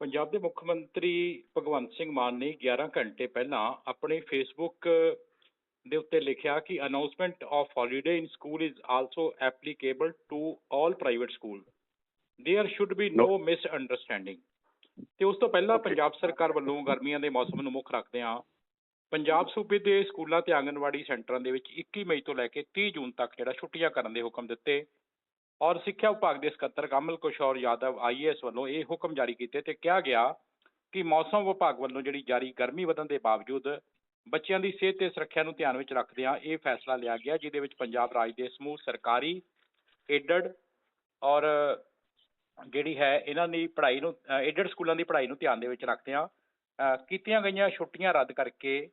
ਪੰਜਾਬ ਦੇ ਮੁੱਖ ਮੰਤਰੀ ਭਗਵੰਤ ਸਿੰਘ ਮਾਨ ਨੇ 11 ਘੰਟੇ ਪਹਿਲਾਂ ਆਪਣੇ ਫੇਸਬੁੱਕ ਦੇ ਉੱਤੇ ਲਿਖਿਆ ਕਿ announcement of holiday in school is also applicable to all private school there should be no misunderstanding ਤੇ ਉਸ ਤੋਂ ਪਹਿਲਾਂ ਪੰਜਾਬ ਸਰਕਾਰ ਵੱਲੋਂ ਗਰਮੀਆਂ ਦੇ ਮੌਸਮ ਨੂੰ ਮੁੱਖ ਰੱਖਦਿਆਂ ਪੰਜਾਬ ਸੂਬੇ ਦੇ ਸਕੂਲਾਂ ਤੇ ਆਂਗਨਵਾੜੀ ਸੈਂਟਰਾਂ ਦੇ ਵਿੱਚ 21 ਮਈ ਤੋਂ ਲੈ ਕੇ 30 ਜੂਨ ਤੱਕ ਜਿਹੜਾ ਛੁੱਟੀਆਂ ਕਰਨ ਦੇ ਹੁਕਮ ਦਿੱਤੇ ਔਰ ਸਿੱਖਿਆ ਵਿਭਾਗ ਦੇ ਸਕੱਤਰ ਕਮਲ ਕਿਸ਼ੋਰ ਯਾਦਵ ਆਈਏਐਸ ਵੱਲੋਂ ਇਹ ਹੁਕਮ ਜਾਰੀ ਕੀਤੇ ਤੇ ਕਿਹਾ ਗਿਆ ਕਿ ਮੌਸਮ ਵਿਭਾਗ ਵੱਲੋਂ ਜਿਹੜੀ ਜਾਰੀ ਗਰਮੀ ਵਧਣ ਦੇ ਬਾਵਜੂਦ ਬੱਚਿਆਂ ਦੀ ਸਿਹਤ ਤੇ ਸੁਰੱਖਿਆ ਨੂੰ ਧਿਆਨ ਵਿੱਚ ਰੱਖਦਿਆਂ ਇਹ ਫੈਸਲਾ ਲਿਆ ਗਿਆ ਜਿਹਦੇ ਵਿੱਚ ਪੰਜਾਬ ਰਾਜ ਦੇ ਸਮੂਹ ਸਰਕਾਰੀ ਏਡਡ ਔਰ ਜਿਹੜੀ ਹੈ ਇਹਨਾਂ ਦੀ ਪੜ੍ਹਾਈ ਨੂੰ ਏਡਡ ਸਕੂਲਾਂ ਦੀ ਪੜ੍ਹਾਈ ਨੂੰ ਧਿਆਨ ਦੇ ਵਿੱਚ ਰੱਖਦਿਆਂ ਕੀਤੀਆਂ ਗਈਆਂ ਛੁੱਟੀਆਂ ਰੱਦ ਕਰਕੇ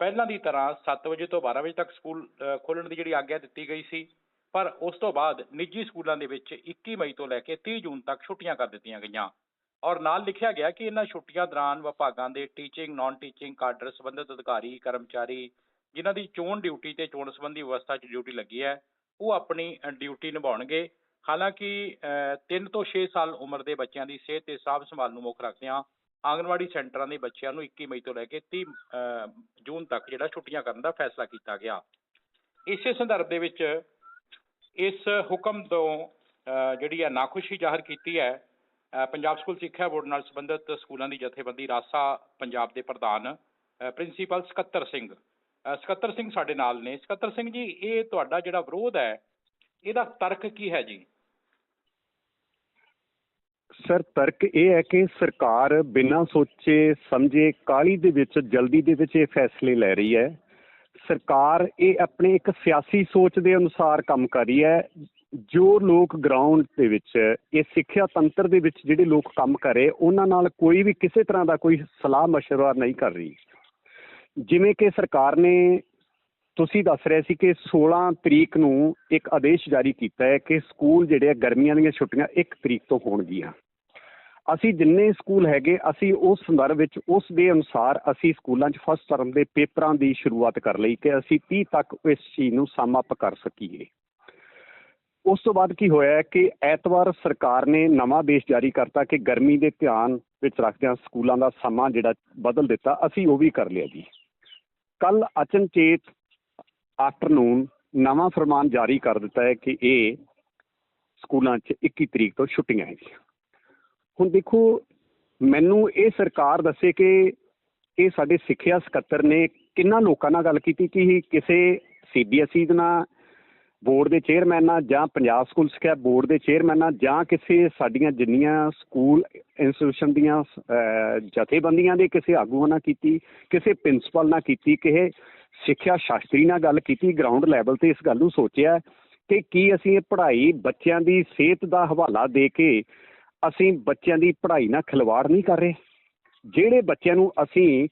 ਪਹਿਲਾਂ ਦੀ ਤਰ੍ਹਾਂ 7 ਵਜੇ ਤੋਂ 12 ਵਜੇ ਤੱਕ ਸਕੂਲ ਅ, ਖੋਲ੍ਹਣ ਦੀ ਜਿਹੜੀ ਆਗਿਆ ਦਿੱਤੀ ਗਈ ਸੀ। ਪਰ ਉਸ ਤੋਂ ਬਾਅਦ ਨਿੱਜੀ ਸਕੂਲਾਂ ਦੇ ਵਿੱਚ 21 ਮਈ ਤੋਂ ਲੈ ਕੇ 30 ਜੂਨ ਤੱਕ ਛੁੱਟੀਆਂ ਕਰ ਦਿੱਤੀਆਂ ਗਈਆਂ। ਔਰ ਨਾਲ ਲਿਖਿਆ ਗਿਆ ਕਿ ਇਹਨਾਂ ਛੁੱਟੀਆਂ ਦੌਰਾਨ ਵਿਭਾਗਾਂ ਦੇ ਟੀਚਿੰਗ ਨਾਨ ਟੀਚਿੰਗ ਕਾਡਰ ਸੰਬੰਧਿਤ ਅਧਿਕਾਰੀ ਕਰਮਚਾਰੀ ਜਿਨ੍ਹਾਂ ਦੀ ਚੋਣ ਡਿਊਟੀ ਤੇ ਚੋਣ ਸੰਬੰਧੀ ਵਿਵਸਥਾ 'ਚ ਡਿਊਟੀ ਲੱਗੀ ਹੈ ਉਹ ਆਪਣੀ ਡਿਊਟੀ ਨਿਭਾਉਣਗੇ। ਹਾਲਾਂਕਿ 3 ਤੋਂ 6 ਸਾਲ ਉਮਰ ਦੇ ਬੱਚਿਆਂ ਦੀ ਸਿਹਤ ਤੇ ਸਾਂਭ ਸੰਭਾਲ ਨੂੰ ਮੁੱਖ ਰੱਖਦਿਆਂ ਆਂਗਨਵਾੜੀ ਸੈਂਟਰਾਂ ਦੇ ਬੱਚਿਆਂ ਨੂੰ 21 ਮਈ ਤੋਂ ਲੈ ਕੇ 30 ਅ, ਜੂਨ ਤੱਕ ਜਿਹੜਾ ਛੁੱਟੀਆਂ ਕਰਨ ਦਾ ਫੈਸਲਾ ਕੀਤਾ ਗਿਆ। ਇਸੇ ਸੰਦਰਭ ਦੇ ਵਿੱਚ ਇਸ ਹੁਕਮ ਤੋਂ ਜਿਹੜੀ ਹੈ ਨਾਖੁਸ਼ੀ ਜ਼ਾਹਰ ਕੀਤੀ ਹੈ ਪੰਜਾਬ ਸਕੂਲ ਸਿੱਖਿਆ ਬੋਰਡ ਨਾਲ ਸੰਬੰਧਿਤ ਸਕੂਲਾਂ ਦੀ ਜਥੇਬੰਦੀ ਰਾਸਾ ਪੰਜਾਬ ਦੇ ਪ੍ਰਧਾਨ ਪ੍ਰਿੰਸੀਪਲ ਸਕੱਤਰ ਸਿੰਘ। ਸਕੱਤਰ ਸਿੰਘ ਸਾਡੇ ਨਾਲ ਨੇ। ਸਕੱਤਰ ਸਿੰਘ ਜੀ, ਇਹ ਤੁਹਾਡਾ ਜਿਹੜਾ ਵਿਰੋਧ ਹੈ, ਇਹਦਾ ਤਰਕ ਕੀ ਹੈ ਜੀ? ਸਰ, ਤਰਕ ਇਹ ਹੈ ਕਿ ਸਰਕਾਰ ਬਿਨਾਂ ਸੋਚੇ, ਸਮਝੇ, ਕਾਹਲੀ ਦੇ ਵਿੱਚ, ਜਲਦੀ ਦੇ ਵਿੱਚ ਇਹ ਫੈਸਲੇ ਲੈ ਰਹੀ ਹੈ। ਸਰਕਾਰ ਇਹ ਆਪਣੇ ਇੱਕ ਸਿਆਸੀ ਸੋਚ ਦੇ ਅਨੁਸਾਰ ਕੰਮ ਕਰ ਰਹੀ ਹੈ ਜੋ ਲੋਕ ਗਰਾਊਂਡ ਦੇ ਵਿੱਚ ਇਹ ਸਿੱਖਿਆ ਤੰਤਰ ਦੇ ਵਿੱਚ ਜਿਹੜੇ ਲੋਕ ਕੰਮ ਕਰ ਰਹੇ ਉਹਨਾਂ ਨਾਲ ਕੋਈ ਵੀ ਕਿਸੇ ਤਰ੍ਹਾਂ ਦਾ ਕੋਈ ਸਲਾਹ مشورہ ਨਹੀਂ ਕਰ ਰਹੀ ਜਿਵੇਂ ਕਿ ਸਰਕਾਰ ਨੇ ਤੁਸੀਂ ਦੱਸ ਰਹੇ ਸੀ ਕਿ 16 ਤਰੀਕ ਨੂੰ ਇੱਕ ਆਦੇਸ਼ ਜਾਰੀ ਕੀਤਾ ਹੈ ਕਿ ਸਕੂਲ ਜਿਹੜੇ ਆ ਗਰਮੀਆਂ ਦੀਆਂ ਛੁੱਟੀਆਂ 1 ਤਰੀਕ ਤੋਂ ਹੋਣਗੀਆਂ ਅਸੀਂ ਜਿੰਨੇ ਸਕੂਲ ਹੈਗੇ, ਅਸੀਂ ਉਸ ਸੰਦਰਭ ਵਿੱਚ ਉਸ ਦੇ ਅਨੁਸਾਰ ਅਸੀਂ ਸਕੂਲਾਂ 'ਚ ਫਸਟ ਟਰਮ ਦੇ ਪੇਪਰਾਂ ਦੀ ਸ਼ੁਰੂਆਤ ਕਰ ਲਈ ਕਿ ਅਸੀਂ 30 ਤੱਕ ਇਸ ਚੀਜ਼ ਨੂੰ ਸਮ ਅਪ ਕਰ ਸਕੀਏ। ਉਸ ਤੋਂ ਬਾਅਦ ਕੀ ਹੋਇਆ ਕਿ ਐਤਵਾਰ ਸਰਕਾਰ ਨੇ ਨਵਾਂ ਆਦੇਸ਼ ਜਾਰੀ ਕਰਤਾ ਕਿ ਗਰਮੀ ਦੇ ਧਿਆਨ ਵਿੱਚ ਰੱਖਦਿਆਂ ਸਕੂਲਾਂ ਦਾ ਸਮਾਂ ਜਿਹੜਾ ਬਦਲ ਦਿੱਤਾ, ਅਸੀਂ ਉਹ ਵੀ ਕਰ ਲਿਆ ਜੀ। ਕੱਲ ਅਚਨਚੇਤ ਆਫਟਰਨੂਨ ਨਵਾਂ ਫਰਮਾਨ ਜਾਰੀ ਕਰ ਦਿੱਤਾ ਹੈ ਕਿ ਇਹ ਸਕੂਲਾਂ 'ਚ 21 ਤਰੀਕ ਤੋਂ ਛੁੱਟੀਆਂ ਹੈਗੀਆਂ ਹੁਣ ਦੇਖੋ, ਮੈਨੂੰ ਇਹ ਸਰਕਾਰ ਦੱਸੇ ਕਿ ਇਹ ਸਾਡੇ ਸਿੱਖਿਆ ਸਕੱਤਰ ਨੇ ਕਿੰਨਾ ਲੋਕਾਂ ਨਾਲ ਗੱਲ ਕੀਤੀ ਕਿ ਕਿਸੇ ਸੀਬੀਐਸਈ ਦੇ ਨਾਲ, ਬੋਰਡ ਦੇ ਚੇਅਰਮੈਨ ਨਾਲ ਜਾਂ ਪੰਜਾਬ ਸਕੂਲ ਸਿੱਖਿਆ ਬੋਰਡ ਦੇ ਚੇਅਰਮੈਨ ਨਾਲ ਜਾਂ ਕਿਸੇ ਸਾਡੀਆਂ ਜਿੰਨੀਆਂ ਸਕੂਲ ਇੰਸਟੀਟਿਊਸ਼ਨ ਦੀਆਂ ਜਥੇਬੰਦੀਆਂ ਦੇ ਕਿਸੇ ਆਗੂਆਂ ਨਾਲ ਕੀਤੀ, ਕਿਸੇ ਪ੍ਰਿੰਸੀਪਲ ਨਾਲ ਕੀਤੀ, ਕਿਸੇ ਸਿੱਖਿਆ ਸ਼ਾਸਤਰੀ ਨਾਲ ਗੱਲ ਕੀਤੀ ਗਰਾਊਂਡ ਲੈਵਲ ਤੇ ਇਸ ਗੱਲ ਨੂੰ ਸੋਚਿਆ ਕਿ ਕੀ ਅਸੀਂ ਇਹ ਪੜ੍ਹਾਈ ਬੱਚਿਆਂ ਦੀ ਸਿਹਤ ਦਾ ਹਵਾਲਾ ਦੇ ਕੇ ਅਸੀਂ ਬੱਚਿਆਂ ਦੀ ਪੜ੍ਹਾਈ ਨਾਲ ਖਿਲਵਾੜ ਨਹੀਂ ਕਰ ਰਹੇ। ਜਿਹੜੇ ਬੱਚਿਆਂ ਨੂੰ ਅਸੀਂ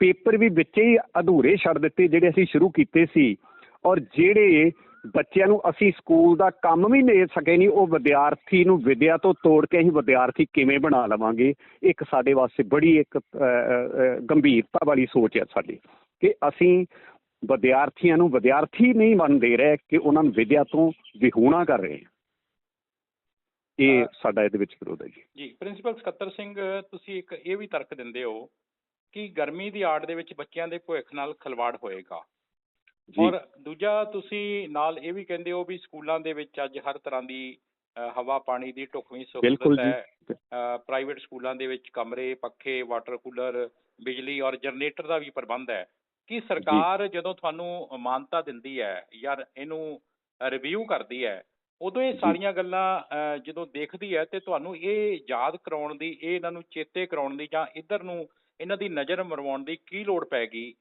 ਪੇਪਰ ਵੀ ਵਿੱਚ ਹੀ ਅਧੂਰੇ ਛੱਡ ਦਿੱਤੇ, ਜਿਹੜੇ ਅਸੀਂ ਸ਼ੁਰੂ ਕੀਤੇ ਸੀ, ਔਰ ਜਿਹੜੇ ਬੱਚਿਆਂ ਨੂੰ ਅਸੀਂ ਸਕੂਲ ਦਾ ਕੰਮ ਵੀ ਦੇ ਸਕੇ ਨਹੀਂ, ਉਹ ਵਿਦਿਆਰਥੀ ਨੂੰ ਵਿਦਿਆ ਤੋਂ ਤੋੜ ਕੇ ਅਸੀਂ ਵਿਦਿਆਰਥੀ ਕਿਵੇਂ ਬਣਾ ਲਵਾਂਗੇ? ਇੱਕ ਸਾਡੇ ਵਾਸਤੇ ਬੜੀ ਇੱਕ ਗੰਭੀਰਤਾ ਵਾਲੀ ਸੋਚ ਹੈ ਸਾਡੀ ਕਿ ਅਸੀਂ ਵਿਦਿਆਰਥੀਆਂ ਨੂੰ ਵਿਦਿਆਰਥੀ ਨਹੀਂ ਬਣ ਦੇ ਰਹੇ, ਕਿ ਉਹਨਾਂ ਨੂੰ ਵਿਦਿਆ ਤੋਂ ਵਿਹੂਣਾ ਕਰ ਰਹੇ ਹਾਂ। ਇਹ ਸਾਡਾ ਇਹਦੇ ਵਿੱਚ ਵਿਰੋਧ ਹੈ ਜੀ। ਜੀ ਪ੍ਰਿੰਸੀਪਲ ਸਕੱਤਰ ਸਿੰਘ ਤੁਸੀਂ ਇੱਕ ਇਹ ਵੀ ਤਰਕ ਦਿੰਦੇ ਹੋ ਕਿ ਗਰਮੀ ਦੀ ਆੜ ਦੇ ਵਿੱਚ ਬੱਚਿਆਂ ਦੇ ਭਵਿੱਖ ਨਾਲ ਖਿਲਵਾੜ ਹੋਏਗਾ। ਜੀ। ਔਰ ਦੂਜਾ ਤੁਸੀਂ ਨਾਲ ਇਹ ਵੀ ਕਹਿੰਦੇ ਹੋ ਵੀ ਸਕੂਲਾਂ ਦੇ ਵਿੱਚ ਅੱਜ ਹਰ ਤਰ੍ਹਾਂ ਦੀ ਹਵਾ ਪਾਣੀ ਦੀ ਢੁਕਵੀਂ ਸਹੂਲਤ ਜੀ। ਹੈ। ਪ੍ਰਾਈਵੇਟ ਸਕੂਲਾਂ ਦੇ ਵਿੱਚ ਕਮਰੇ ਪੱਖੇ ਵਾਟਰ ਕੂਲਰ ਬਿਜਲੀ ਔਰ ਜਨਰੇਟਰ ਦਾ ਵੀ ਪ੍ਰਬੰਧ ਹੈ। ਕੀ ਸਰਕਾਰ ਜਦੋਂ ਤੁਹਾਨੂੰ ਮਾਨਤਾ ਦਿੰਦੀ ਹੈ ਯਾਰ ਇਹਨੂੰ ਰਿਵਿਊ ਕਰਦੀ ਹੈ ਉਦੋਂ ਇਹ ਸਾਰੀਆਂ ਗੱਲਾਂ ਜਦੋਂ ਦੇਖਦੀ ਹੈ ਤੇ ਤੁਹਾਨੂੰ ਇਹ ਯਾਦ ਕਰਾਉਣ ਦੀ, ਇਹ ਇਹਨਾਂ ਨੂੰ ਚੇਤੇ ਕਰਾਉਣ ਦੀ ਜਾਂ ਇੱਧਰ ਨੂੰ ਇਹਨਾਂ ਦੀ ਨਜ਼ਰ ਮਰਵਾਉਣ ਦੀ ਕੀ ਲੋੜ ਪੈ ਗਈ?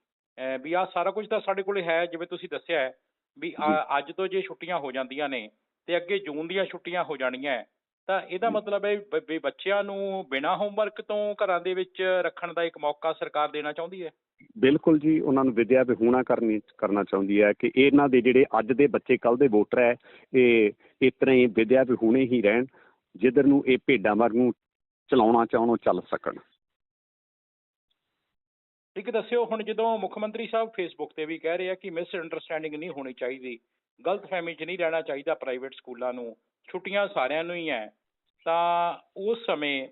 ਵੀ ਆ ਸਾਰਾ ਕੁਝ ਤਾਂ ਸਾਡੇ ਕੋਲੇ ਹੈ, ਜਿਵੇਂ ਤੁਸੀਂ ਦੱਸਿਆ ਵੀ ਅੱਜ ਤੋਂ ਜੇ ਛੁੱਟੀਆਂ ਹੋ ਜਾਂਦੀਆਂ ਨੇ ਤੇ ਅੱਗੇ ਜੂਨ ਦੀਆਂ ਛੁੱਟੀਆਂ ਹੋ ਜਾਣੀਆਂ ਤਾਂ ਇਹਦਾ। ਮਤਲਬ ਹੈ ਵੀ- ਬੱਚਿਆਂ ਨੂੰ ਬਿਨਾਂ ਹੋਮਵਰਕ ਤੋਂ ਘਰਾਂ ਦੇ ਵਿੱਚ ਰੱਖਣ ਦਾ ਇੱਕ ਮੌਕਾ ਸਰਕਾਰ ਦੇਣਾ ਚਾਹੁੰਦੀ ਹੈ ਬਿਲਕੁਲ ਜੀ ਉਹਨਾਂ ਨੂੰ ਵਿਦਿਆ ਵਿਹੂਣਾ ਕਰਨੀ ਕਰਨਾ ਚਾਹੁੰਦੀ ਹੈ ਕਿ ਇਹਨਾਂ ਦੇ ਜਿਹੜੇ ਅੱਜ ਦੇ ਬੱਚੇ ਕੱਲ ਦੇ ਵੋਟਰ ਹੈ ਇਹ ਇਸ ਤਰ੍ਹਾਂ ਹੀ ਵਿਦਿਆ ਵਿਹੂਣੇ ਹੀ ਰਹਿਣ ਜਿੱਧਰ ਨੂੰ ਇਹ ਭੇਡਾਂ ਵਾਂਗੂ ਚਲਾਉਣਾ ਚਾਹਣੋਂ ਚੱਲ ਸਕਣ ਇੱਕ ਦੱਸਿਓ ਹੁਣ ਜਦੋਂ ਮੁੱਖ ਮੰਤਰੀ ਸਾਹਿਬ ਫੇਸਬੁੱਕ ਤੇ ਵੀ ਕਹਿ ਰਹੇ ਆ ਕਿ ਮਿਸ ਅੰਡਰਸਟੈਂਡਿੰਗ ਨਹੀਂ ਹੋਣੀ ਚਾਹੀਦੀ ਗਲਤਫਹਿਮੀ 'ਚ ਨਹੀਂ ਰਹਿਣਾ ਚਾਹੀਦਾ ਪ੍ਰਾਈਵੇਟ ਸਕੂਲਾਂ ਨੂੰ ਛੁੱਟੀਆਂ ਸਾਰਿਆਂ ਨੂੰ ਹੀ ਹੈ ਤਾਂ ਉਸ ਸਮੇਂ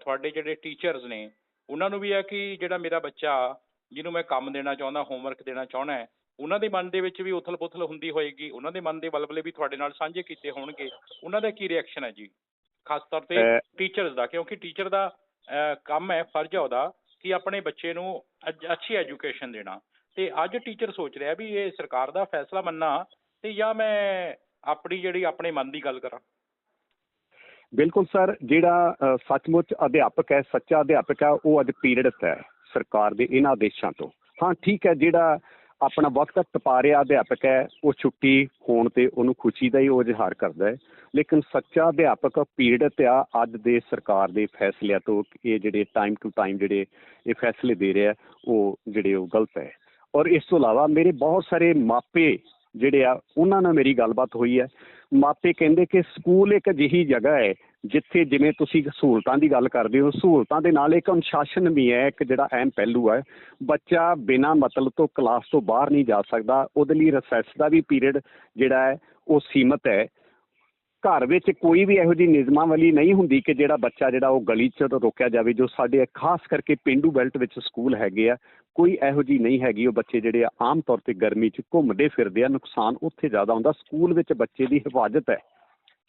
ਤੁਹਾਡੇ ਜਿਹੜੇ ਟੀਚਰਸ ਨੇ ਉਹਨਾਂ ਨੂੰ ਵੀ ਹੈ ਕਿ ਜਿਹੜਾ ਮੇਰਾ ਬੱਚਾ ਜਿਹਨੂੰ ਮੈਂ ਕੰਮ ਦੇਣਾ ਚਾਹੁੰਦਾ ਹੋਮਵਰਕ ਦੇਣਾ ਚਾਹੁੰਦਾ ਉਹਨਾਂ ਦੇ ਮਨ ਦੇ ਵਿੱਚ ਵੀ ਉਥਲ-ਪੁਥਲ ਹੁੰਦੀ ਹੋਏਗੀ ਉਹਨਾਂ ਦੇ ਮਨ ਦੇ ਬਲਬਲੇ ਵੀ ਤੁਹਾਡੇ ਨਾਲ ਸਾਂਝੇ ਕੀਤੇ ਹੋਣਗੇ ਉਹਨਾਂ ਦਾ ਕੀ ਰਿਐਕਸ਼ਨ ਹੈ ਜੀ? ਖਾਸ ਤੌਰ ਤੇ ਟੀਚਰਸ ਦਾ ਕਿਉਂਕਿ ਟੀਚਰ ਦਾ ਕੰਮ ਹੈ ਫਰਜ਼ ਹੈ ਉਹਦਾ ਕਿ ਆਪਣੇ ਬੱਚੇ ਨੂੰ ਅੱਛ- ਅੱਛੀ ਐਜੂਕੇਸ਼ਨ ਦੇਣਾ। ਤੇ ਅੱਜ ਟੀਚਰ ਸੋਚ ਰਿਹਾ ਵੀ ਇਹ ਸਰਕਾਰ ਦਾ ਫੈਸਲਾ ਮੰਨਾਂ ਤੇ ਜਾਂ ਮੈਂ ਆਪਣੀ ਜਿਹੜੀ ਆਪਣੇ ਮਨ ਦੀ ਗੱਲ ਕਰਾਂ। ਬਿਲਕੁਲ ਸਰ, ਜਿਹੜਾ ਸੱਚਮੁੱਚ ਅਧਿਆਪਕ ਹੈ, ਸੱਚਾ ਅਧਿਆਪਕ ਹੈ, ਉਹ ਅੱਜ ਪੀੜਤ ਹੈ ਸਰਕਾਰ ਦੇ ਇਹਨਾਂ ਆਦੇਸ਼ਾਂ ਤੋਂ। ਹਾਂ, ਠੀਕ ਹੈ, ਜਿਹੜਾ ਆਪਣਾ ਵਕਤ ਟਪਾ ਰਿਹਾ ਅਧਿਆਪਕ ਹੈ, ਉਹ ਛੁੱਟੀ ਹੋਣ ਤੇ ਉਹਨੂੰ ਖੁਸ਼ੀ ਦਾ ਹੀ ਉਹ ਇਜ਼ਹਾਰ ਕਰਦਾ ਹੈ। ਲੇਕਿਨ ਸੱਚਾ ਅਧਿਆਪਕ ਪੀੜਤ ਆ ਅੱਜ ਦੇ ਸਰਕਾਰ ਦੇ ਫੈਸਲਿਆਂ ਤੋਂ, ਇਹ ਜਿਹੜੇ ਟਾਈਮ ਟੂ ਟਾਈਮ ਜਿਹੜੇ ਇਹ ਫੈਸਲੇ ਦੇ ਰਿਹਾ, ਉਹ ਜਿਹੜੇ ਉਹ ਗਲਤ ਹੈ। ਔਰ ਇਸ ਤੋਂ ਇਲਾਵਾ ਮੇਰੇ ਬਹੁਤ ਸਾਰੇ ਮਾਪੇ ਜਿਹੜੇ ਆ, ਉਹਨਾਂ ਨਾਲ ਮੇਰੀ ਗੱਲਬਾਤ ਹੋਈ ਹੈ। ਮਾਪੇ ਕਹਿੰਦੇ ਕਿ ਸਕੂਲ ਇੱਕ ਅਜਿਹੀ ਜਗ੍ਹਾ ਹੈ, ਜਿੱਥੇ ਜਿਵੇਂ ਤੁਸੀਂ ਸਹੂਲਤਾਂ ਦੀ ਗੱਲ ਕਰਦੇ ਹੋ, ਸਹੂਲਤਾਂ ਦੇ ਨਾਲ ਇੱਕ ਅਨੁਸ਼ਾਸਨ ਵੀ ਹੈ, ਇੱਕ ਜਿਹੜਾ ਅਹਿਮ ਪਹਿਲੂ ਹੈ। ਬੱਚਾ ਬਿਨਾਂ ਮਤਲਬ ਤੋਂ ਕਲਾਸ ਤੋਂ ਬਾਹਰ ਨਹੀਂ ਜਾ ਸਕਦਾ, ਉਹਦੇ ਲਈ ਰਿਸੈਸ ਦਾ ਵੀ ਪੀਰੀਅਡ ਜਿਹੜਾ ਹੈ, ਉਹ ਸੀਮਤ ਹੈ। ਘਰ ਵਿੱਚ ਕੋਈ ਵੀ ਇਹੋ ਜਿਹੀ ਨਿਯਮਾਵਲੀ ਨਹੀਂ ਹੁੰਦੀ ਕਿ ਜਿਹੜਾ ਬੱਚਾ ਜਿਹੜਾ ਉਹ ਗਲੀ 'ਚ ਰੋਕਿਆ ਜਾਵੇ ਜੋ ਸਾਡੇ ਖਾਸ ਕਰਕੇ ਪਿੰਡੂ ਬੈਲਟ ਵਿੱਚ ਸਕੂਲ ਹੈਗੇ ਆ ਕੋਈ ਇਹੋ ਜਿਹੀ ਨਹੀਂ ਹੈਗੀ। ਉਹ ਬੱਚੇ ਜਿਹੜੇ ਆ ਆਮ ਤੌਰ ਤੇ ਗਰਮੀ 'ਚ ਘੁੰਮਦੇ ਫਿਰਦੇ ਆ ਨੁਕਸਾਨ ਉੱਥੇ ਜ਼ਿਆਦਾ ਹੁੰਦਾ। ਸਕੂਲ ਵਿੱਚ ਬੱਚੇ ਦੀ ਹਿਫਾਜ਼ਤ ਹੈ।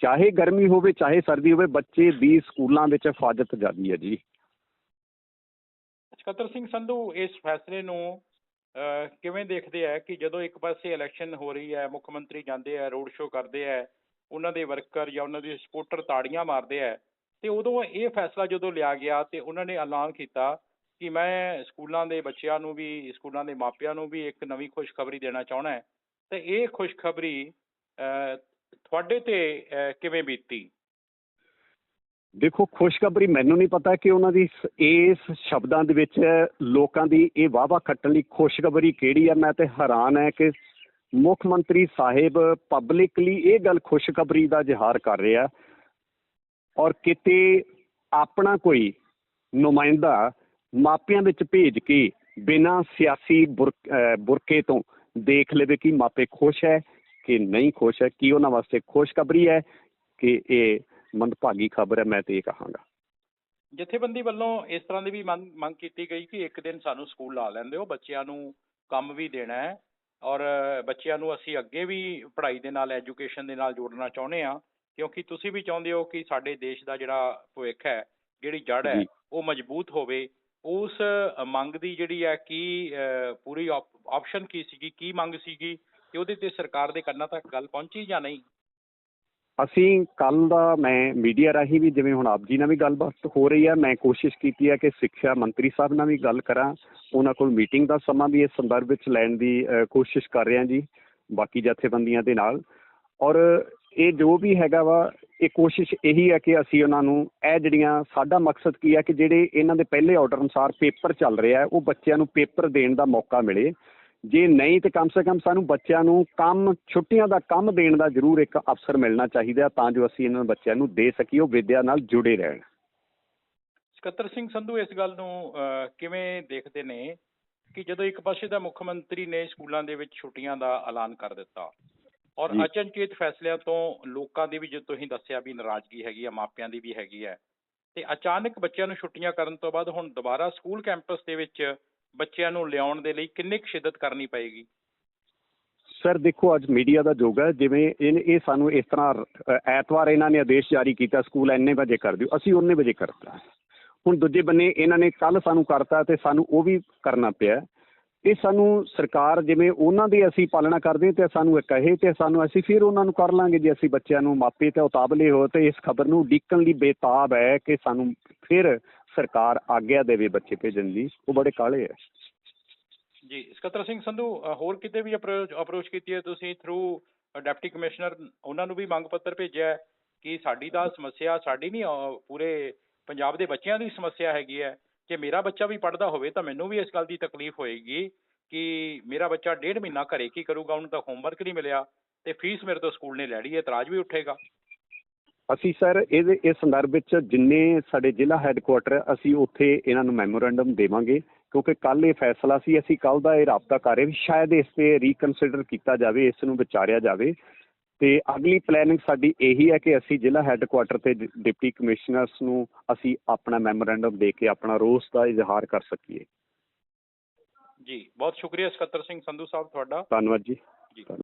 ਚਾਹੇ ਗਰਮੀ ਹੋਵੇ ਚਾਹੇ ਸਰਦੀ ਹੋਵੇ ਬੱਚੇ ਦੀ ਸਕੂਲਾਂ ਵਿੱਚ ਹਿਫਾਜ਼ਤ ਜਾਂਦੀ ਹੈ ਜੀ। ਸਕੱਤਰ ਸਿੰਘ ਸੰਧੂ ਇਸ ਫੈਸਲੇ ਨੂੰ ਅਹ, ਕਿਵੇਂ ਦੇਖਦੇ ਆ ਕਿ ਜਦੋਂ ਇੱਕ ਪਾਸੇ ਇਲੈਕਸ਼ਨ ਹੋ ਰਹੀ ਹੈ ਮੁੱਖ ਮੰਤਰੀ ਜਾਂਦੇ ਆ ਰੋਡ ਸ਼ੋਅ ਕਰਦੇ ਆ ਉਹਨਾਂ ਦੇ ਵਰਕਰ ਜਾਂ ਉਹਨਾਂ ਦੇ ਸਪੋਰਟਰ ਤਾੜੀਆਂ ਮਾਰਦੇ ਹੈ ਤੇ ਉਦੋਂ ਇਹ ਫੈਸਲਾ ਜਦੋਂ ਲਿਆ ਗਿਆ ਤੇ ਉਹਨਾਂ ਨੇ ਐਲਾਨ ਕੀਤਾ ਕਿ ਮੈਂ ਸਕੂਲਾਂ ਦੇ ਬੱਚਿਆਂ ਨੂੰ ਵੀ ਸਕੂਲਾਂ ਦੇ ਮਾਪਿਆਂ ਨੂੰ ਵੀ ਇੱਕ ਨਵੀਂ ਖੁਸ਼ਖਬਰੀ ਦੇਣਾ ਚਾਹੁੰਦਾ ਹੈ। ਤੇ ਇਹ ਖੁਸ਼ਖਬਰੀ ਅਹ, ਤੁਹਾਡੇ ਤੇ ਕਿਵੇਂ ਬੀਤੀ? ਦੇਖੋ ਖੁਸ਼ਖਬਰੀ ਮੈਨੂੰ ਨਹੀਂ ਪਤਾ ਕਿ ਉਹਨਾਂ ਦੀ ਇਸ ਸ਼ਬਦਾਂ ਦੇ ਵਿੱਚ ਲੋਕਾਂ ਦੀ ਇਹ ਵਾਵਾ ਖੱਟਣ ਲਈ ਖੁਸ਼ਖਬਰੀ ਕਿਹੜੀ ਹੈ ਮੈਂ ਤੇ ਹੈਰਾਨ ਹੈ ਕਿ ਮੁੱਖ ਮੰਤਰੀ ਸਾਹਿਬ ਪਬਲਿਕਲੀ ਇਹ ਗੱਲ ਖੁਸ਼ਖਬਰੀ ਦਾ ਇਜ਼ਹਾਰ ਕਰ ਰਿਹਾ ਔਰ ਕਿਤੇ ਆਪਣਾ ਕੋਈ ਨੁਮਾਇੰਦਾ ਮਾਪਿਆਂ ਵਿੱਚ ਭੇਜ ਕੇ ਬਿਨਾਂ ਸਿਆਸੀ ਬੁਰ- ਬੁਰਕੇ ਤੋਂ ਦੇਖ ਲਵੇ ਕਿ ਮਾਪੇ ਖੁਸ਼ ਹੈ ਕਿ ਨਹੀਂ ਖੁਸ਼ ਹੈ, ਕੀ ਉਹਨਾਂ ਵਾਸਤੇ ਖੁਸ਼ਖਬਰੀ ਹੈ ਕਿ ਇਹ ਮੰਦਭਾਗੀ ਖਬਰ ਹੈ, ਮੈਂ ਤੇ ਇਹ ਕਹਾਂਗਾ। ਜਥੇਬੰਦੀ ਵੱਲੋਂ ਇਸ ਤਰ੍ਹਾਂ ਦੀ ਵੀ ਮੰਗ ਮੰਗ ਕੀਤੀ ਗਈ ਕਿ ਇੱਕ ਦਿਨ ਸਾਨੂੰ ਸਕੂਲ ਲਾ ਲੈਂਦੇ ਹੋ ਬੱਚਿਆਂ ਨੂੰ ਕੰਮ ਵੀ ਦੇਣਾ ਹੈ। ਔਰ ਬੱਚਿਆਂ ਨੂੰ ਅਸੀਂ ਅੱਗੇ ਵੀ ਪੜ੍ਹਾਈ ਦੇ ਨਾਲ ਐਜੂਕੇਸ਼ਨ ਦੇ ਨਾਲ ਜੋੜਨਾ ਚਾਹੁੰਦੇ ਆ ਕਿਉਂਕਿ ਤੁਸੀਂ ਵੀ ਚਾਹੁੰਦੇ ਹੋ ਕਿ ਸਾਡੇ ਦੇਸ਼ ਦਾ ਜਿਹੜਾ ਭਵਿੱਖ ਹੈ ਜਿਹੜੀ ਜੜ ਹੈ। ਉਹ ਮਜ਼ਬੂਤ ਹੋਵੇ ਉਸ ਮੰਗ ਦੀ ਜਿਹੜੀ ਹੈ ਕੀ ਪੂਰੀ ਆਪਸ਼ਨ ਕੀ ਸੀਗੀ ਕੀ ਮੰਗ ਸੀਗੀ ਕਿ ਉਹਦੇ ਤੇ ਸਰਕਾਰ ਦੇ ਕੰਨਾਂ ਤੱਕ ਗੱਲ ਪਹੁੰਚੀ ਜਾਂ ਨਹੀਂ ਅਸੀਂ ਕੱਲ ਦਾ ਮੈਂ ਮੀਡੀਆ ਰਾਹੀਂ ਵੀ ਜਿਵੇਂ ਹੁਣ ਆਪ ਜੀ ਨਾਲ ਵੀ ਗੱਲਬਾਤ ਹੋ ਰਹੀ ਹੈ ਮੈਂ ਕੋਸ਼ਿਸ਼ ਕੀਤੀ ਹੈ ਕਿ ਸਿੱਖਿਆ ਮੰਤਰੀ ਸਾਹਿਬ ਨਾਲ ਵੀ ਗੱਲ ਕਰਾਂ। ਉਹਨਾਂ ਕੋਲ ਮੀਟਿੰਗ ਦਾ ਸਮਾਂ ਵੀ ਇਸ ਸੰਦਰਭ ਵਿੱਚ ਲੈਣ ਦੀ ਕੋਸ਼ਿਸ਼ ਕਰ ਰਿਹਾ ਜੀ, ਬਾਕੀ ਜਥੇਬੰਦੀਆਂ ਦੇ ਨਾਲ। ਔਰ ਇਹ ਜੋ ਵੀ ਹੈਗਾ ਵਾ, ਇਹ ਕੋਸ਼ਿਸ਼ ਇਹੀ ਹੈ ਕਿ ਅਸੀਂ ਉਹਨਾਂ ਨੂੰ, ਇਹ ਜਿਹੜੀਆਂ ਸਾਡਾ ਮਕਸਦ ਕੀ ਹੈ ਕਿ ਜਿਹੜੇ ਇਹਨਾਂ ਦੇ ਪਹਿਲੇ ਆਰਡਰ ਅਨੁਸਾਰ ਪੇਪਰ ਚੱਲ ਰਿਹਾ, ਉਹ ਬੱਚਿਆਂ ਨੂੰ ਪੇਪਰ ਦੇਣ ਦਾ ਮੌਕਾ ਮਿਲੇ। ਜੇ ਨਹੀਂ ਤੇ ਕਮ ਸੇ ਕਮ ਸਾਨੂੰ ਬੱਚਿਆਂ ਨੂੰ ਕੰਮ ਛੁੱਟੀਆਂ ਦਾ ਕੰਮ ਦੇਣ ਦਾ ਜ਼ਰੂਰ ਇੱਕ ਅਵਸਰ ਮਿਲਣਾ ਚਾਹੀਦਾ ਤਾਂ ਜੋ ਅਸੀਂ ਇਹਨਾਂ ਬੱਚਿਆਂ ਨੂੰ ਦੇ ਸਕੀਏ ਉਹ ਵਿਦਿਆ ਨਾਲ ਜੁੜੇ ਰਹਿਣ ਸਕੱਤਰ ਸਿੰਘ ਸੰਧੂ ਇਸ ਗੱਲ ਨੂੰ ਕਿਵੇਂ ਦੇਖਦੇ ਨੇ ਕਿ ਜਦੋਂ ਇੱਕ ਪਾਸੇ ਦਾ ਮੁੱਖ ਮੰਤਰੀ ਨੇ ਸਕੂਲਾਂ ਦੇ ਵਿੱਚ ਛੁੱਟੀਆਂ ਦਾ ਐਲਾਨ ਕਰ ਦਿੱਤਾ ਔਰ। ਅਚਨਚੇਤ ਫੈਸਲਿਆਂ ਤੋਂ ਲੋਕਾਂ ਦੀ ਵੀ ਜੋ ਤੁਸੀਂ ਦੱਸਿਆ ਵੀ ਨਾਰਾਜ਼ਗੀ ਹੈਗੀ ਆ ਮਾਪਿਆਂ ਦੀ ਵੀ ਹੈਗੀ ਹੈ ਤੇ ਅਚਾਨਕ ਬੱਚਿਆਂ ਨੂੰ ਛੁੱਟੀਆਂ ਕਰਨ ਤੋਂ ਬਾਅਦ ਹੁਣ ਦੁਬਾਰਾ ਸਕੂਲ ਕੈਂਪਸ ਦੇ ਵਿੱਚ ਬੱਚਿਆਂ ਨੂੰ ਲਿਆਉਣ ਦੇ ਲਈ ਕਿੰਨੀ ਕੁ ਸ਼ਿੱਦਤ ਕਰਨੀ ਪਏਗੀ? ਸਰ ਦੇਖੋ, ਅੱਜ ਮੀਡੀਆ ਦਾ ਯੁੱਗ ਹੈ, ਜਿਵੇਂ ਇਹ ਇਹ ਸਾਨੂੰ ਇਸ ਤਰ੍ਹਾਂ ਐਤਵਾਰ ਇਹਨਾਂ ਨੇ ਆਦੇਸ਼ ਜਾਰੀ ਕੀਤਾ, ਸਕੂਲ ਇੰਨੇ ਵਜੇ ਕਰ ਦਿਓ, ਅਸੀਂ ਉਨੇ ਵਜੇ ਕਰਤਾ। ਹੁਣ ਦੂਜੇ ਬੰਨੇ ਇਹਨਾਂ ਨੇ ਕੱਲ ਸਾਨੂੰ ਕਰਤਾ ਤੇ ਸਾਨੂੰ ਉਹ ਵੀ ਕਰਨਾ ਪਿਆ। ਇਹ ਸਾਨੂੰ ਸਰਕਾਰ ਜਿਵੇਂ ਉਹਨਾਂ ਦੀ ਅਸੀਂ ਪਾਲਣਾ ਕਰਦੇ ਤੇ ਸਾਨੂੰ ਕਹੇ ਤੇ ਸਾਨੂੰ ਅਸੀਂ ਫਿਰ ਉਹਨਾਂ ਨੂੰ ਕਰ ਲਾਂਗੇ ਜੇ ਅਸੀਂ ਬੱਚਿਆਂ ਨੂੰ ਮਾਪੇ ਤੇ ਉਤਾਬਲੇ ਹੋ ਤੇ ਇਸ ਖਬਰ ਨੂੰ ਉਡੀਕਣ ਲਈ ਬੇਤਾਬ ਹੈ ਕਿ ਸਾਨੂੰ ਫਿਰ ਸਰਕਾਰ ਆਗਿਆ ਦੇਵੇ ਬੱਚੇ ਭੇਜਣ ਦੀ, ਉਹ ਬੜੇ ਕਾਲੇ ਹੈ ਜੀ, ਸਕੱਤਰ ਸਿੰਘ ਸੰਧੂ ਹੋਰ ਕਿਤੇ ਵੀ ਅਪਰੋਚ ਕੀਤੀ ਹੈ ਤੁਸੀਂ ਥਰੂ ਡਿਪਟੀ ਕਮਿਸ਼ਨਰ ਉਹਨਾਂ ਨੂੰ ਵੀ ਮੰਗ ਪੱਤਰ ਭੇਜਿਆ ਕਿ ਸਾਡੀ ਤਾਂ ਸਮੱਸਿਆ ਸਾਡੀ ਨਹੀਂ ਪੂਰੇ ਪੰਜਾਬ ਦੇ ਬੱਚਿਆਂ ਦੀ ਸਮੱਸਿਆ ਹੈਗੀ ਹੈ। ਜੇ ਮੇਰਾ ਬੱਚਾ ਵੀ ਪੜਦਾ ਹੋਵੇ ਤਾਂ ਮੈਨੂੰ ਵੀ ਇਸ ਗੱਲ ਦੀ ਤਕਲੀਫ ਹੋਏਗੀ ਕਿ ਮੇਰਾ ਬੱਚਾ ਡੇਢ ਮਹੀਨਾ ਘਰੇ ਕੀ ਕਰੂਗਾ, ਉਹਨੂੰ ਤਾਂ ਹੋਮਵਰਕ ਨਹੀਂ ਮਿਲਿਆ ਤੇ ਫੀਸ ਮੇਰੇ ਤੋਂ ਸਕੂਲ ਨੇ ਲੈ ਲਈ ਹੈ, ਇਤਰਾਜ਼ ਵੀ ਉੱਠੇਗਾ। ਅਸੀਂ ਸਰ ਇਹਦੇ ਇਸ ਸੰਦਰਭ ਵਿੱਚ ਜਿੰਨੇ ਸਾਡੇ ਜ਼ਿਲ੍ਹਾ ਹੈੱਡਕੁਆਟਰ ਅਸੀਂ ਉੱਥੇ ਇਹਨਾਂ ਨੂੰ ਮੈਮੋਰੈਂਡਮ ਦੇਵਾਂਗੇ ਕਿਉਂਕਿ ਕੱਲ ਇਹ ਫੈਸਲਾ ਸੀ ਅਸੀਂ ਕੱਲ ਦਾ ਇਹ ਰਾਬਤਾ ਕਰ ਰਹੇ ਵੀ ਸ਼ਾਇਦ ਇਸ ਤੇ ਰੀਕਨਸੀਡਰ ਕੀਤਾ ਜਾਵੇ ਇਸ ਨੂੰ ਵਿਚਾਰਿਆ ਜਾਵੇ। ਤੇ ਅਗਲੀ ਪਲੈਨਿੰਗ ਸਾਡੀ ਇਹੀ ਹੈ ਕਿ ਅਸੀਂ ਜ਼ਿਲ੍ਹਾ ਹੈੱਡਕੁਆਟਰ ਤੇ ਡਿਪਟੀ ਕਮਿਸ਼ਨਰਸ ਨੂੰ ਅਸੀਂ ਆਪਣਾ ਮੈਮੋਰੈਂਡਮ ਦੇ ਕੇ ਆਪਣਾ ਰੋਸ ਦਾ ਇਜ਼ਹਾਰ ਕਰ ਸਕੀਏ। ਜੀ ਬਹੁਤ ਸ਼ੁਕਰੀਆ ਸਕੱਤਰ ਸਿੰਘ ਸੰਧੂ ਸਾਹਿਬ ਤੁਹਾਡਾ। ਧੰਨਵਾਦ ਜੀ। ਜੀ।